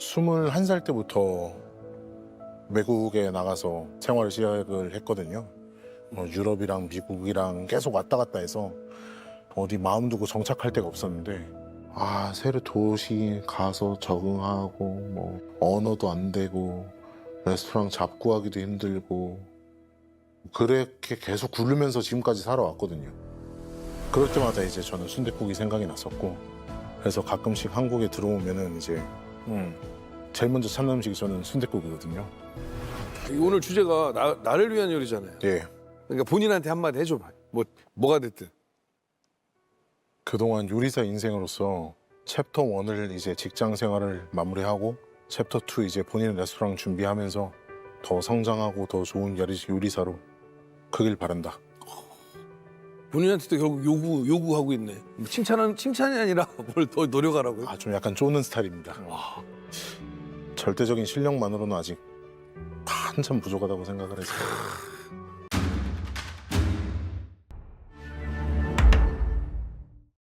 21살 때부터 외국에 나가서 생활을 시작을 했거든요. 뭐 유럽이랑 미국이랑 계속 왔다 갔다 해서 어디 마음 두고 정착할 데가 없었는데 아 새로 도시 가서 적응하고 뭐 언어도 안 되고 레스토랑 잡고 하기도 힘들고 그렇게 계속 굴르면서 지금까지 살아왔거든요. 그럴 때마다 이제 저는 순댓국이 생각이 났었고 그래서 가끔씩 한국에 들어오면은 이제 음, 제일 먼저 찾는 음식이 저는 순댓국이거든요. 오늘 주제가 나, 나를 위한 요리잖아요. 예. 그러니까 본인한테 한마디 해줘봐. 뭐 뭐가 됐든. 그동안 요리사 인생으로서 챕터 1을 이제 직장 생활을 마무리하고 챕터 2 이제 본인 레스토랑 준비하면서 더 성장하고 더 좋은 요리, 요리사로 크길 바란다. 본인한테도 결국 요구 요구하고 있네. 뭐 칭찬은 칭찬이 아니라 뭘 더 노력하라고요. 아, 좀 약간 쪼는 스타일입니다. 절대적인 실력만으로는 아직 한참 부족하다고 생각을 해서